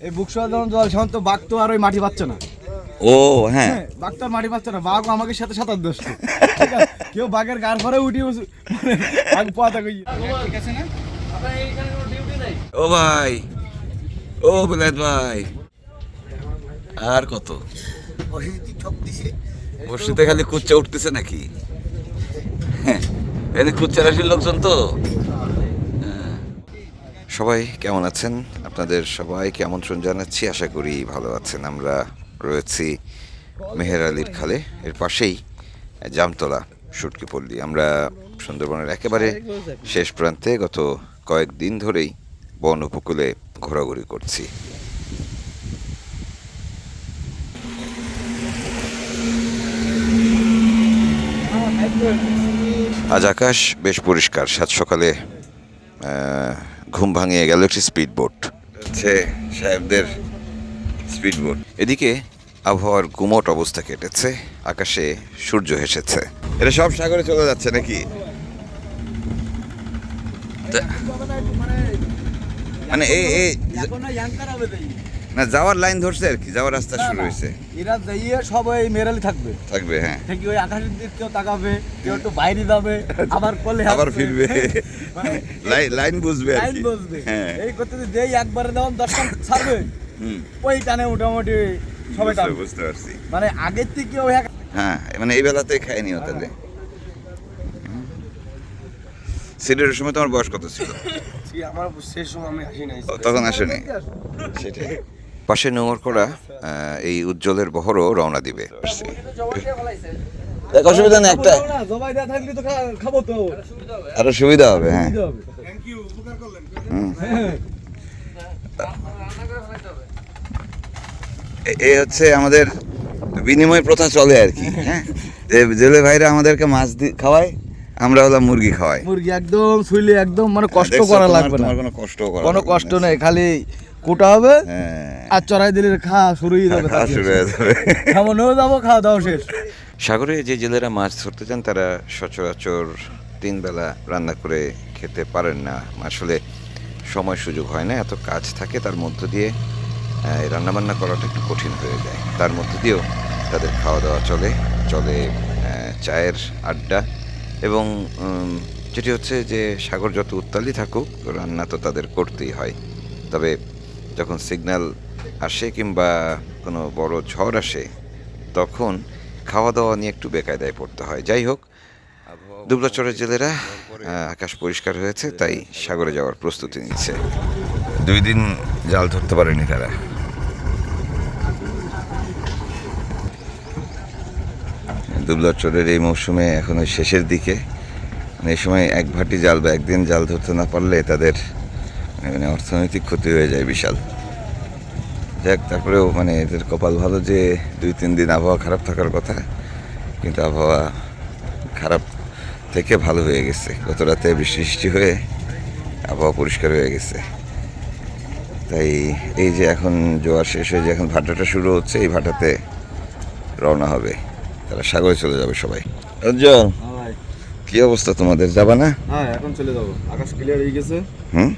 এই বুকসা যখন জল সেমন তো বাঘ তো আর ওই মাটি পাচ্ছে না। ও হ্যাঁ। হ্যাঁ, বাঘ তো আর মাটি পাচ্ছে না বাঘ আমাকে সাথে সাঁতার দোষ কেউ বাঘের গার পরে উঠি মানে বাঘ পাতা কই ঠিক আছে না? ও ভাই ও বিলাত ভাই আর কত? বসিতে খালি কুচ্চা উঠতেছে নাকি? হ্যাঁ এনে কুচ্চা রাশির লোকজন তো। সবাই কেমন আছেন? আপনাদের সবাইকে আমন্ত্রণ জানাচ্ছি। আশা করি ভালো আছেন। আমরা রয়েছি মেহের আলীর খালে। এর পাশেই জামতলা সুটকি পল্লী। আমরা সুন্দরবনের একেবারে শেষ প্রান্তে গত কয়েকদিন ধরেই বন উপকূলে ঘোরাঘুরি করছি। আজ আকাশ বেশ পরিষ্কার। সাত সকালে ঘুম ভাঙিয়ে গেল একটি স্পিডবোট। হচ্ছে সাহেবদের স্পিডবোট। এদিকে আবহাওয়ার গুমট অবস্থা কেটেছে আকাশে সূর্য হেসেছে এটা সব সাগরে চলে যাচ্ছে নাকি? মানে এই। না যাওয়ার লাইন ধরছে আর কি যাওয়ার রাস্তা শুরু হয়েছে। এরা যাইয়ে সব ওই মেরালি থাকবে। থাকবে হ্যাঁ। থেকে ওই আকাশের দিক কেউ তাকাবে কেউ একটু বাইরে যাবে আবার করলে আবার ফিরবে। মানে লাইন লাইন বুঝবে লাইন কি। বসবে হ্যাঁ। এই করতে যেই একবারে দেওয়ান দশটা ছাড়বে হুম। ওই টানে মোটামুটি সবাই বুঝতে- বুঝতে পারছি। মানে আগের থেকে ওই হ্যাঁ মানে এই বেলাতে খাই নিও তাহলে। সিলেটের সময় তোমার বয়স কত ছিল? আমার শেষ সময় আমি আসি নাই। তখন আসেনি সেটাই। পাশে নোংর করা এই উজ্জ্বলের বহরও রওনা দিবে। অসুবিধা নেই একটা জবাই দেওয়া থাকলে তো খা- খাব তো আরও সুবিধা হবে। হ্যাঁ এ- হচ্ছে আমাদের বিনিময় প্রথা চলে আর কি হ্যাঁ। যে জেলে ভাইরা আমাদেরকে মাছ খাওয়ায় আমরা হলাম মুরগি খাওয়াই মুরগি একদম শুইলে একদম মানে কষ্ট করা লাগবে না। কোনো কষ্ট করা কোনো কষ্ট নেই খালি কোটা হবে হ্যাঁ। আর চড়াই দিলে খা শুরুই যাবে খাওয়া শুরু হয়ে যাবে। খাওয়া দাওয়া শেষ। সাগরে যে জেলেরা মাছ ধরতে যান তারা সচরাচর তিন বেলা রান্না করে খেতে পারেন না। আসলে সময় সুযোগ হয় না এত কাজ থাকে তার মধ্য দিয়ে রান্নাবান্না করাটা একটু কঠিন হয়ে যায়। তার মধ্য দিয়েও তাদের খাওয়া দাওয়া চলে চলে চায়ের আড্ডা। এবং যেটি হচ্ছে যে সাগর যত উত্তালই থাকুক রান্না তো তাদের করতেই হয়। তবে যখন সিগন্যাল আসে কিংবা কোনো বড় ঝড় আসে তখন খাওয়া দাওয়া নিয়ে একটু বেকায়দায় পড়তে হয়। যাই হোক দুবলাচরের জেলেরা আকাশ পরিষ্কার হয়েছে তাই সাগরে যাওয়ার প্রস্তুতি নিচ্ছে। দুই দিন জাল ধরতে পারেনি তারা। দুবলাচরের এই মৌসুমে এখন ওই শেষের দিকে মানে এই সময় এক ভাটি জাল বা একদিন জাল ধরতে না পারলে তাদের মানে অর্থনৈতিক ক্ষতি হয়ে যায় বিশাল। যাক তারপরেও মানে এদের কপাল ভালো যে দুই তিন দিন আবহাওয়া খারাপ থাকার কথা কিন্তু আবহাওয়া খারাপ থেকে ভালো হয়ে গেছে। গত রাতে বৃষ্টি বৃষ্টি হয়ে আবহাওয়া পরিষ্কার হয়ে গেছে। তাই এই যে এখন জোয়ার শেষ হয়ে যে এখন ভাটাটা শুরু হচ্ছে এই ভাটাতে রওনা হবে। তারা সাগরে চলে যাবে সবাই। উজ্জ্বল কি অবস্থা তোমাদের? যাবা না? হ্যাঁ এখন চলে যাব। আকাশ ক্লিয়ার হয়ে গেছে। হুম?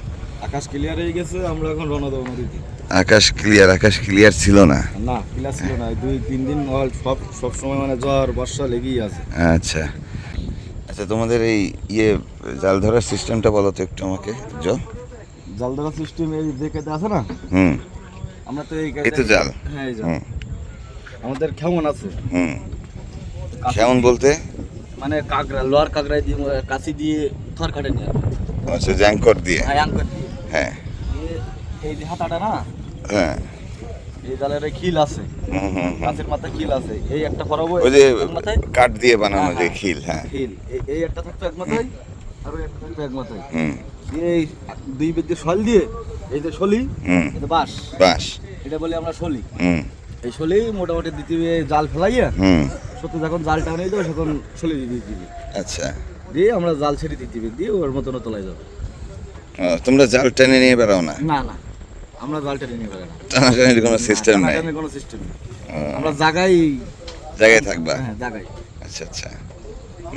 আকাশ ক্লিয়ার হয়ে গেছে আমরা এখন রওনা দেবো নদীতে। আকাশ ক্লিয়ার আকাশ ক্লিয়ার ছিল না? না ক্লিয়ার ছিল না। দুই তিন দিন সব সব সময় মানে জ্বর বর্ষা লেগেই আছে। আচ্ছা। আচ্ছা তোমাদের এই ইয়ে জাল ধরার সিস্টেমটা বলো তো একটু আমাকে জল। জাল ধরা সিস্টেম এই দেখে আছে না? হুম। আমরা তো এই এই তো জাল। হ্যাঁ এই জাল। আমাদের কেমন আছে। হুম। কেমন বলতে? মানে কাকড়া লোয়ার কাকড়াই দিয়ে কাশি দিয়ে থর কাটে নিয়ে আচ্ছা জ্যাঙ্কর দিয়ে। হ্যাঁ আঙ্কর দিয়ে। হ্যাঁ। এই যে হাতাটা না? হ্যাঁ। এই জালের খিল আছে। মাথায় খিল আছে। এই একটা ফরাবো ওই যে কাঠ দিয়ে বানানো হ্যাঁ, যে হ্যাঁ। খিল হ্যাঁ। খিল। এই- একটা থাকতো এক মাথায় আর একটা থাকতো এক মাথায়। হুম। এই দুই বেদ শল দিয়ে এই যে শলি এটা বাঁশ। এটা বলে আমরা শলি। হুম। এই শলি মোটামুটি দিতে জাল ফেলাইয়া হুম। সত্যি যখন জাল টানে দেবো তখন শলি দিয়ে দিবি। আচ্ছা। দিয়ে আমরা জাল ছেড়ে দিতে দিয়ে ওর মতন তোলাই যাবে। তোমরা জাল টেনে নিয়ে বেড়াও না? না না। আমরা জাল টেনে নিয়ে পারি না। টানাটানির কোনো সিস্টেম নাই টানাটানির কোনো সিস্টেম নেই। আমরা জাগাই। জায়গায় থাকবা? হ্যাঁ জাগাই। আচ্ছা আচ্ছা।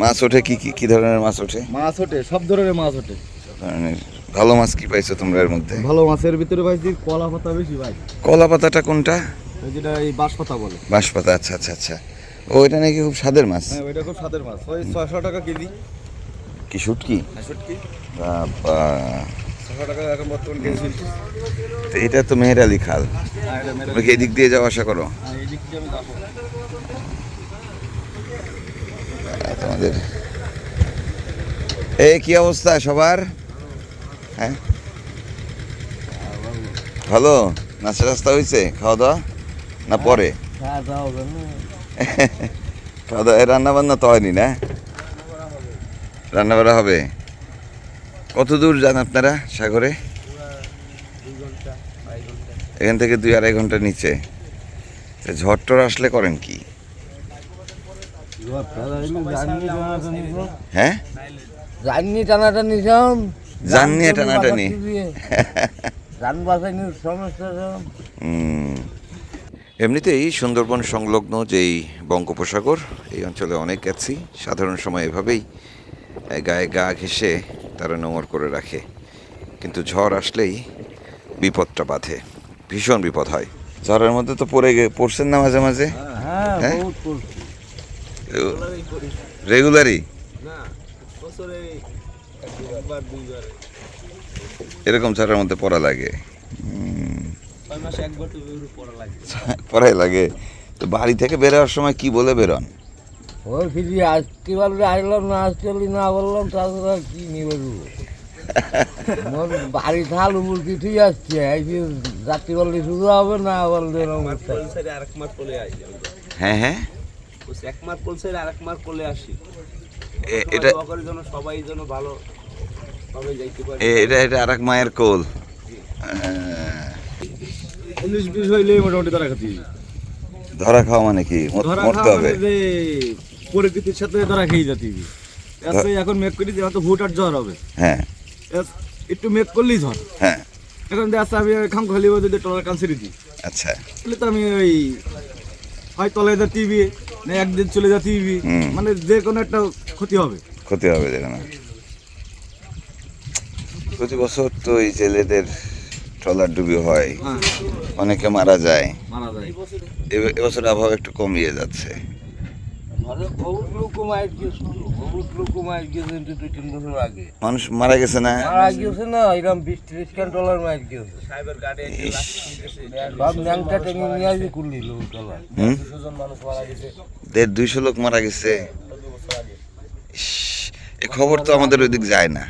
মাছ ওঠে কি কি কি ধরনের মাছ ওঠে? মাছ ওঠে সব ধরনের মাছ ওঠে। ধরনের। ভালো মাছ কি পাইছো তোমরা এর মধ্যে? ভালো মাছের ভিতরে পাইছি কলা পাতা বেশি ভাই কলা পাতাটা কোনটা? ওই যেটা এই বাঁশ পাতা বলে। বাঁশ পাতা আচ্ছা আচ্ছা আচ্ছা। ও এটা নাকি খুব স্বাদের মাছ। হ্যাঁ ওইটা খুব স্বাদের মাছ। ওই ছয়শো টাকা কেজি। কি শুটকি তো এটা তো মেহের আলী খাল। হ্যাঁ তুমি কি এদিক দিয়ে যাওয়া আসা করো? হ্যাঁ তোমাদের? এই কি অবস্থা সবার? হ্যাঁ? ভালো? নাস্তা রাস্তা হয়েছে খাওয়া দাওয়া? না পরে? হ্যাঁ খাওয়া দাওয়া রান্না বান্না তো হয়নি না? রান্না বান্না হবে? কত দূর যান আপনারা সাগরে? এখান থেকে দুই আড়াই ঘণ্টা নিচে। ঝড় টর আসলে করেন কি? হ্যাঁ? জাননি টানাটানি সব? জান নিয়ে টানাটানি। সমস্যা সব। এমনিতেই সুন্দরবন সংলগ্ন যেই বঙ্গোপসাগর এই অঞ্চলে অনেক গেছি। সাধারণ সময় এভাবেই গায়ে গা ঘেঁষে তারা নোংর করে রাখে। কিন্তু ঝড় আসলেই বিপদটা বাঁধে। ভীষণ বিপদ হয়। ঝড়ের মধ্যে তো পড়ে গে পড়ছেন না মাঝে মাঝে? হ্যাঁ হ্যাঁ? রেগুলারই এরকম ঝড়ের মধ্যে পড়া লাগে। পড়াই লাগে। তো বাড়ি থেকে বেরোবার সময় কি বলে বেরোন? ওই ফিরি আজকে পারলে আসলাম না আজকে পারলি না বললাম আর কি নিবে মোর বাড়ি থাল উপর কিছুই আসছে এই যে যাত্রী বললে শুরু হবে না বললে হ্যাঁ হ্যাঁ। এক আরেক মাস পলে আসি। এটা সবাই যেন ভালো এটা এটা আরেক মায়ের কোল। উনিশ বিশ হইলে মোটামুটি ধরা খাতি। ধরা খাওয়া মানে কি? ধরা মরতে হবে। মানে প্রকৃতির সাথে ধরা খেয়ে যাতে আজকে এখন মেঘ করি হয়তো হুট আর জ্বর হবে। হ্যাঁ। একটু মেঘ করলেই ঝড় হ্যাঁ। এখন যে আচ্ছা আমি খাম খালি যদি টলার কান ছেড়ে দিই। আচ্ছা। তাহলে তো আমি ওই হয় তলায় যা টিভি না একদিন চলে যা টিভি মানে যে কোনো একটা ক্ষতি হবে। ক্ষতি হবে যেখানে প্রতি বছর তো এই জেলেদের ট্রলার ডুবি হয়। হ্যাঁ। অনেকে মারা যায়। মারা যায়। এবছর আবহাওয়া একটু কমিয়ে যাচ্ছে। মানুষ মারা গেছে না? মারা গেছে না এরকম বিশ ত্রিশ খান ডলার মার গেছে। দেড় দুইশো লোক মারা গেছে? এ খবর তো আমাদের ওইদিক যায় না।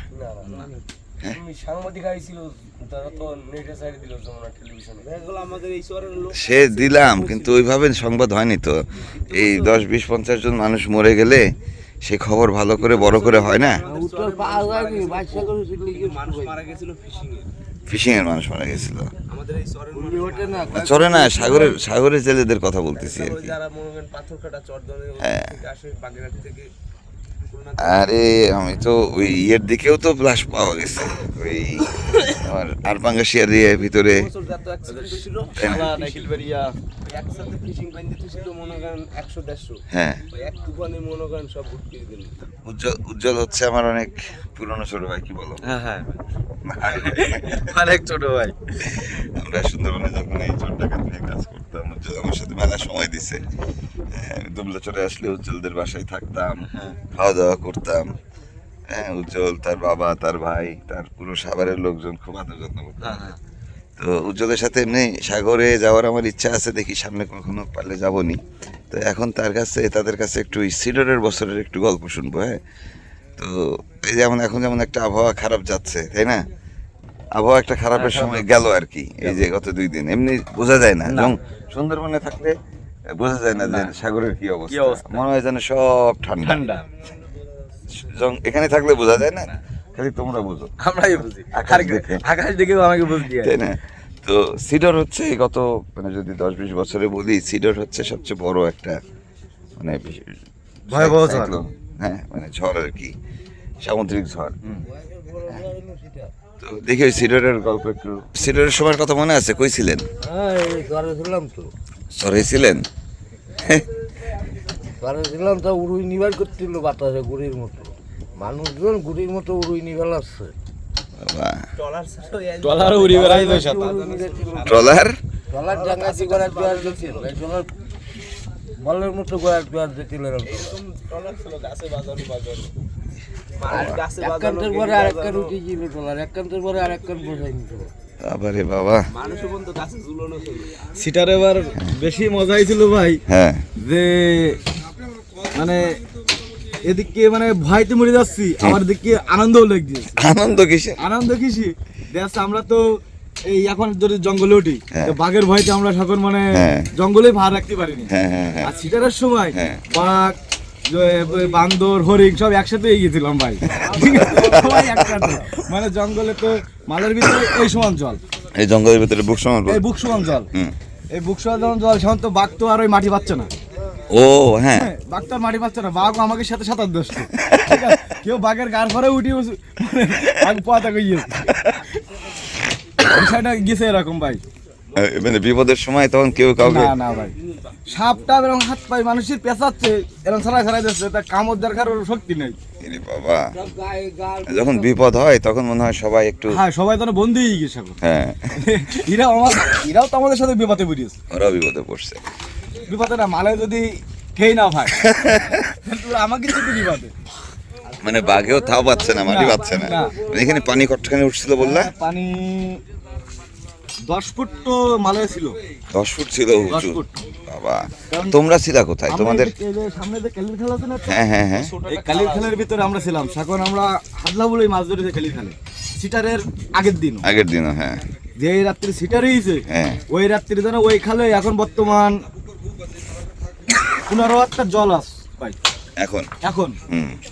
সে দিলাম কিন্তু ওইভাবে সংবাদ হয়নি তো। এই দশ বিশ পঞ্চাশ জন মানুষ মরে গেলে সে খবর ভালো করে বড় করে হয় না? ফিশিং এ। ফিশিং এর মানুষ মারা গেছিল। চলে না সাগরের সাগরের জেলেদের কথা বলতেছি আর কি। আরে আমি তো ওই ইয়ের দিকেও তো লাশ পাওয়া গেছে। ওই আমার আরপাঙ্গাশিয়ার ইয়ে ভিতরে। হ্যাঁ। করে উজ্জ্বল উজ্জ্বল হচ্ছে আমার অনেক পুরনো ছোট ভাই কি বলো? হ্যাঁ হ্যাঁ। অনেক ছোট ভাই। আমরা সুন্দরবনে যখন এই চোর ডাকাত নিয়ে কাজ উজ্জ্বল আমার সাথে মেলা সময় দিছে। দুবলা চলে আসলে উজ্জ্বলদের বাসায় থাকতাম খাওয়া দাওয়া করতাম। হ্যাঁ উজ্জ্বল তার বাবা তার ভাই তার পুরো সাভারের লোকজন খুব আদর যত্ন করতাম হ্যাঁ, তো উজ্জ্বলের সাথে এমনি সাগরে যাওয়ার আমার ইচ্ছা আছে দেখি সামনে কখনো পারলে যাবনি। তো এখন তার কাছে তাদের কাছে একটু সিডরের বছরের একটু গল্প শুনব হ্যাঁ? তো এই যেমন এখন যেমন একটা আবহাওয়া খারাপ যাচ্ছে তাই না? আবহাওয়া একটা খারাপের সময় গেল আর কি এই যে গত দুই দিন। এমনি বোঝা যায় না যেমন সুন্দরবনে থাকলে বোঝা যায় না যে সাগরের কি অবস্থা? মনে হয় যেন সব ঠান্ডা। ঠান্ডা। এখানে থাকলে বোঝা যায় না খালি তোমরা বুঝো। আমরাই বুঝি। আকাশ দেখে। আমাকে বুঝ দিয়ে তাই না? তো সিডর হচ্ছে গত মানে যদি দশ বিশ বছরে বলি সিডর হচ্ছে সবচেয়ে বড় একটা মানে ভয়াবহ ঝড়। হ্যাঁ মানে ঝড় আর কি। সামুদ্রিক ঝড়। তো দেখি ওই সিডরের গল্প একটু। সিডরের সময়ের কথা মনে আছে? কই ছিলেন? হ্যাঁ ছিলাম তো। সরে ছিলেন? ঘরে ছিলাম তো উড়ুই নিবার করছিল বাতাসে গুড়ির মতো। মানুষজন গুড়ির মতো উড়ুই নিবার আসছে। টলার উড়ি বেড়াইবে ট্রলার? টলার ডাঙ্গাতি করার জোয়ার এই বলের মতো করার জোয়ার দিচ্ছিল এরকম। একান্তের পরে আরেকখান উঠে গিয়েছিল বাবা। সিটার এবার বেশি ভাই। হ্যাঁ। যে মানে এদিকে মানে ভয়তে মরে যাচ্ছি আমার দিকে আনন্দও লাগছে। আনন্দ কিসে? আনন্দ কিসি? দেখ আমরা তো এই এখন যদি জঙ্গলে উঠি হ্যাঁ। বাঘের ভয়তে আমরা সকল মানে হ্যাঁ। জঙ্গলে ভার রাখতে পারিনি। হ্যাঁ হ্যাঁ হ্যাঁ। আর সিটারের সময় হ্যাঁ। বাঘ বান্দর হরিণ সব একসাথে গিয়েছিলাম ভাই? মানে জঙ্গলে তো মালের ভিতরে এই সমান জল। এই জঙ্গলের ভিতরে বুক সমান এই বুক সমান জল। এই বুক সমান জল সেমন তো বাঘ তো আর ওই মাটি পাচ্ছে না। ও হ্যাঁ। হ্যাঁ, বাঘ তো আর মাটি পাচ্ছে না। বাঘ আমাকে সাথে সাঁতার দোষছে কেউ বাঘের গার পরে উঠে বসে- মানে বাঘ পোয়াতে গিয়েছে বিষয়টা গেছে এরকম ভাই। মানে বিপদের সময় তখন কেউ কাউকে না না ভাই। সাপটা এরকম হাত পাই মানুষের পেঁচাচ্ছে এরকম ছাড়াই ছাড়াই দিচ্ছে তার কামড় ওর শক্তি নেই। এরে বাবা। যখন বিপদ হয় তখন মনে হয় সবাই একটু হ্যাঁ সবাই তো বন্দি হয়ে গেছে হ্যাঁ। এরাও আমার এরাও তো আমাদের সাথে বিপদে পড়িয়েছে ওরা বিপদে পড়ছে। বিপদে না মালে যদি খেয়ে না ভাই কিন্তু আমাকে কিন্তু বিপদে। মানে বাঘেও তাও পাচ্ছে না মাটি পাচ্ছে না। না। মানে এখানে পানি কতখানি উঠছিল বললা? পানি দশ ফুট তো মালে ছিল। দশ ফুট ছিল উঁচু। বাবা তোমরা ছিলা কোথায়? তোমাদের সামনে যে কালির খেলা আছে না হ্যাঁ হ্যাঁ হ্যাঁ। এই কালির খেলার ভিতরে আমরা ছিলাম। এখন আমরা হাতলা বলেই মাছ ধরেছে কালির খেলে। সিটারের আগের দিন আগের দিনও হ্যাঁ। যে রাত্রি সিটার হয়েছে হ্যাঁ। ওই রাত্রি যেন ওই খালে এখন বর্তমান পনেরো একটা জল আস ভাই এখন। এখন?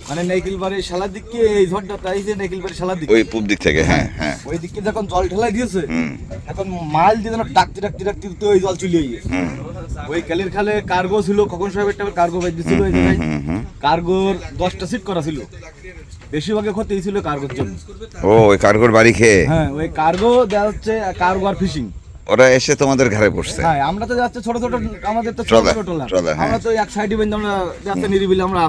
মানে নেকিল বাড়ির শালার দিকে এই ঝড়টা তাইছে নেকিল বাড়ির শালার দিকে? ওই পূব দিক থেকে হ্যাঁ হ্যাঁ। ওই দিকে যখন জল ঠেলাই দিয়েছে এখন মাল দিয়ে যেন ডাকতে ডাকতে ডাকতে তো ওই জল চলে গিয়েছে। ওই কালির খালে কার্গো ছিল কখন সাহেবের টাইমে কার্গো বাইর দিছিল ওই জায়গায়। কার্গোর দশটা সিট করা ছিল। বেশিরভাগে ক্ষতি ছিল কার্গোর জন্য। ও ওই কার্গোর বাড়ি খেয়ে? হ্যাঁ ওই কার্গো দেওয়া হচ্ছে কার্গো আর ফিশিং ওরা এসে তোমাদের ঘরে বসছে। হ্যাঁ আমরা তো যাচ্ছে ছোট ছোট আমাদের তো ছোট ছোট হ্যাঁ। আমরা তো এক সাইডে বেঁধে আমরা যাচ্ছে নিরিবিলি আমরা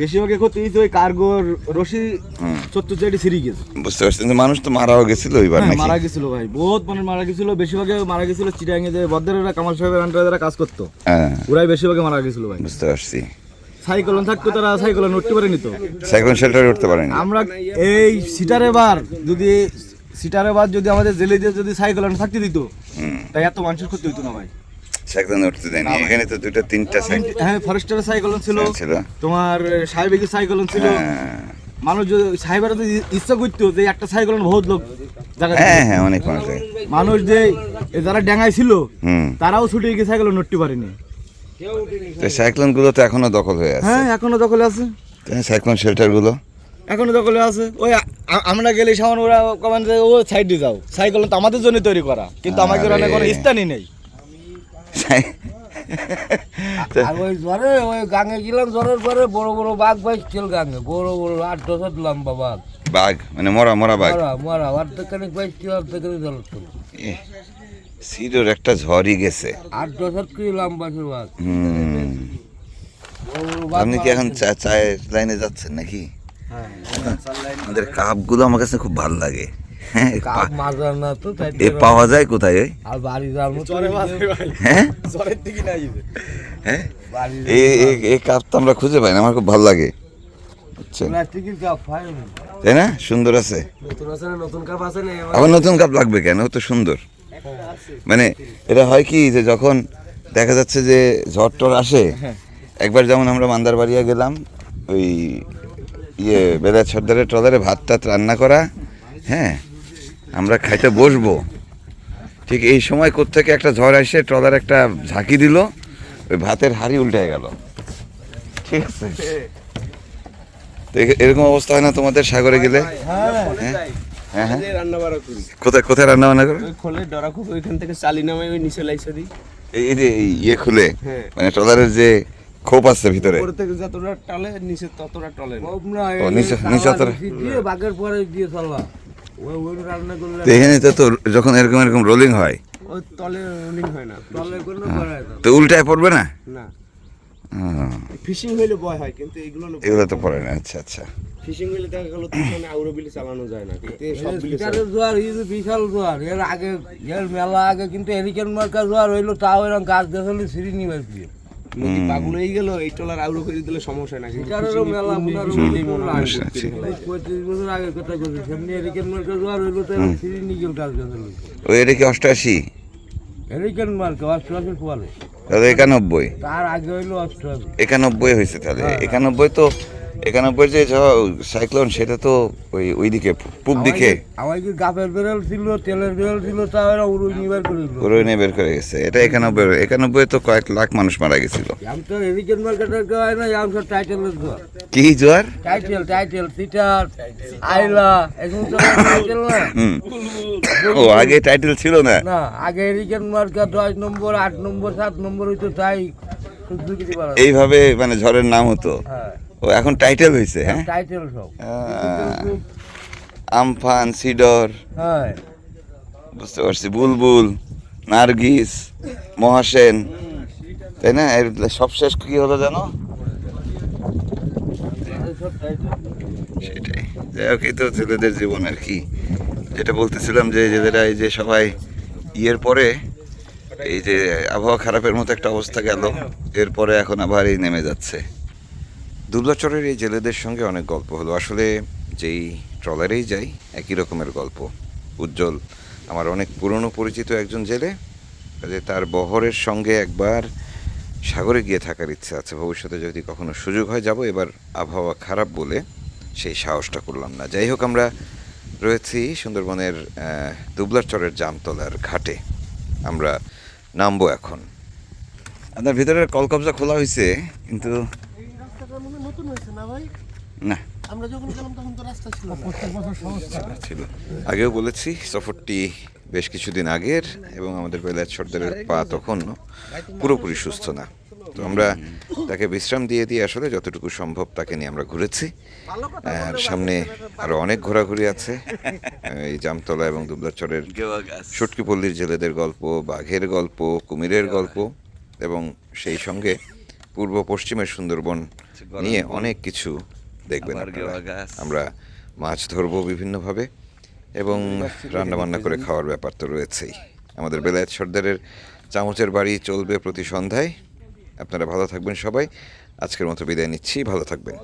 বেশিরভাগে ক্ষতি হয়েছে ওই কার্গোর রশি সিঁড়ি গেছে। বুঝতে পারছি মানুষ তো মারাও গেছিল ওইবার হ্যাঁ, নাকি? মারা গেছিল ভাই বহুত মানুষ মারা গেছিল বেশিরভাগে মারা গেছিল চিটাঙ্গে যে বদ্রেরা কামাল সাহেবের আন্ডারে যারা কাজ করতো। হ্যাঁ। ওরাই বেশিরভাগে মারা গেছিল ভাই। বুঝতে পারছি। সাইকেলন থাকতো তারা সাইকেলন উঠতে পারে নিত সাইক্লোন শেল্টারে উঠতে পারেনি। আমরা এই সিটারে বার যদি সিটারে বাদ যদি আমাদের জেলে দিয়ে যদি সাইকেলন থাকতে দিত। তাই এত মানুষের ক্ষতি হতো না ভাই। সাইক্লোন উঠতে দেয়নি। এখানে তো দুটো তিনটা সাইকেল। হ্যাঁ ফরেস্টের সাইকেলন ছিল। তোমার সাহেবের সাইকেলন ছিল হ্যাঁ। মানুষ যদি সাহেবের যদি ইচ্ছা করতো যে একটা সাইকেলন বহুত লোক হ্যাঁ হ্যাঁ অনেক মানুষ মানুষ যে যারা ড্যাঙায় ছিল তারাও ছুটে গিয়ে সাইকেল নড়তে পারেনি। সাইক্লোনগুলো তো এখনও দখল হয়ে আছে। হ্যাঁ এখনও দখল আছে। সাইক্লোন শেল্টারগুলো এখনও দখলে আছে। ওই আমরা গেলে সামান ওরা কমান ও সাইডে যাও। সাইকেল তো আমাদের জন্য তৈরি করা। কিন্তু আমাকে ওরা কোনো স্থানই নেই। আর ওই জ্বরে ওই গাঙে গেলাম জ্বরের পরে বড় বড় বাঘ বাইছিল গাঙে। বড় বড় আট দশ লম্বা বাঘ বাঘ? মানে মরা মরা বাঘ? মরা মরা। অর্ধেকখানিক বাইছিল অর্ধেকখানিক জল এ, সিডোর একটা ঝড়ই গেছে। আট দশ করে লম্বা সে বাঘ। আপনি কি এখন চা- চায়ের লাইনে যাচ্ছেন নাকি? আমাদের কাপগুলো আমার কাছে খুব ভালো লাগে। হ্যাঁ এ কাপ পা- মাজার না তো তাই এ পাওয়া যায় কোথায় হ্যাঁ? হ্যাঁ? বাড়ি এই এই- এই কাপ তো আমরা খুঁজে পাই না আমার খুব ভালো লাগে। বুঝছেন প্লাস্টিকের কাপ পাইনি তাই না? সুন্দর আছে। নতুন আছে না নতুন কাপ আছে না আবার নতুন কাপ লাগবে কেন? তো সুন্দর। মানে এটা হয় কি যে যখন দেখা যাচ্ছে যে ঝড় টর আসে একবার যেমন আমরা মান্দারবাড়িয়া গেলাম ওই ইয়ে বেলা সর্দারের ট্রলারে ভাত টাত রান্না করা হ্যাঁ আমরা খাইতে বসবো। ঠিক এই সময় কোত্থেকে একটা ঝড় আসে ট্রলার একটা ঝাঁকি দিল ওই ভাতের হাড়ি উল্টে গেল। ঠিক আছে? তো এরকম অবস্থা হয় না তোমাদের সাগরে গেলে? হ্যাঁ? হ্যাঁ হ্যাঁ। কোথায় কোথায় রান্না বান্না করো? খোলে ডরা খুব ওইখান থেকে চালি নামে ওই নিচে লাইসে দিই এই যে ইয়ে খুলে হ্যাঁ। মানে ট্রলারের যে খোপ আছে ভিতরে। উপর থেকে যতটা টলে নিচে ততটা টলে না। খুব না ও, নিচে- নিচে অতটা- দিয়ে বাঘের পরে দিয়ে চলা ওই ওই রান্না করলে তো এখানে তো তো যখন এরকম এরকম রোলিং হয়। ওই তলে রোলিং হয় না। তলে কোনো করায় তো উল্টায় পড়বে না? না। ফিশিং হইলে ভয় হয় কিন্তু এগুলো এগুলো তো পড়ে না আচ্ছা আচ্ছা। ফিশিং মিলে দেখা গেল তুফানে আউরো বিলে চালানো যায় না কিন্তু সব বিলে চলে। জোয়ার এই যে বিশাল জোয়ার এর আগে এর মেলা আগে কিন্তু এরিকেন মার্কা জোয়ার হইল তাও এরকম গাছ দেখলে সিঁড়ি নিবে দিয়ে নদী পাগল হয়ে গেল এই টলার আউরো করে দিলে সমস্যা না কিন্তু এটারও fishing এ মেলা কোন মুনার বিষয়টাই সমস্যা আছে। পঁয়ত্রিশ বছর আগের কথা করছি সেমনি এরিকেন মার্কা জোয়ার হইল তো এরকম নিয়ে গেল গাছ ওই এটা কি অষ্টআশি? এরিকেন মার্কা অষ্টআশির পরে। তাহলে একানব্বই। তার আগে হইল অষ্টআশি। একানব্বই হয়েছে তাহলে। হ্যাঁ। একানব্বই তো একানব্বই যে সাইক্লোন সেটা তো ওই ওইদিকে পূব দিকে। আমার কি গাপের বেরল ছিল তেলের বেরল ছিল তাও এরা উড়ুই নিবার করে পুরো নিয়ে বের করে গেছে। এটা একানব্বই একানব্বই তো কয়েক লাখ মানুষ মারা গেছিল। আমি তো এরিকেন মার্কেটের হয় না আমি সব টাইটেলের জোয়ার কি জোয়ার টাইটেল টাইটেল সিটার আইলা এরকম তো টাইটেল না। ও আগে টাইটেল ছিল না? না আগে এরিকেন মার্কা দশ নম্বর আট নম্বর সাত নম্বর হইতো তাই। এইভাবে মানে ঝড়ের নাম হতো? হ্যাঁ। ও এখন টাইটেল হয়েছে হ্যাঁ? টাইটেল সব। Amphan Sidr. হ্যাঁ। বুঝতে পারছি বুলবুল নার্গিস মহাসেন তাই না? এর সব শেষ কি হলো জানো? সেটাই। যাই হোক এই তো ছেলেদের জীবন আর কি। যেটা বলতেছিলাম যে জেলেরা এই যে সবাই ইয়ের পরে এই যে আবহাওয়া খারাপের মতো একটা অবস্থা গেল এরপরে এখন আবার এই নেমে যাচ্ছে। দুবলাচরের এই জেলেদের সঙ্গে অনেক গল্প হলো। আসলে যেই ট্রলারেই যাই একই রকমের গল্প। উজ্জ্বল আমার অনেক পুরনো পরিচিত একজন জেলে কাজে তার বহরের সঙ্গে একবার সাগরে গিয়ে থাকার ইচ্ছে আছে। ভবিষ্যতে যদি কখনো সুযোগ হয় যাব। এবার আবহাওয়া খারাপ বলে সেই সাহসটা করলাম না। যাই হোক আমরা রয়েছি সুন্দরবনের আহ, দুবলাচরের জামতলার ঘাটে। আমরা নামবো এখন। আপনার ভিতরের কলকবজা খোলা হয়েছে কিন্তু এই রাস্তাটা মনে হয় নতুন হয়েছে না ভাই না। আমরা যখন গেলাম তখন তো রাস্তা ছিল না। ছিল। আগেও বলেছি সফরটি বেশ কিছুদিন আগের এবং আমাদের বেলায় সর্দারের পা তখন পুরোপুরি সুস্থ না। তো আমরা তাকে বিশ্রাম দিয়ে দিয়ে আসলে যতটুকু সম্ভব তাকে নিয়ে আমরা ঘুরেছি। আর সামনে আরও অনেক ঘোরাঘুরি আছে। এই জামতলা এবং দুবলাচরের সুটকিপল্লির জেলেদের গল্প বাঘের গল্প কুমিরের গল্প এবং সেই সঙ্গে পূর্ব পশ্চিমে সুন্দরবন নিয়ে অনেক কিছু দেখবেন। আমরা মাছ ধরবো বিভিন্নভাবে এবং রান্নাবান্না করে খাওয়ার ব্যাপার তো রয়েছেই। আমাদের বেলায়েত সর্দারের চামচের বাড়ি চলবে প্রতি সন্ধ্যায়। আপনারা ভালো থাকবেন সবাই। আজকের মতো বিদায় নিচ্ছি। ভালো থাকবেন।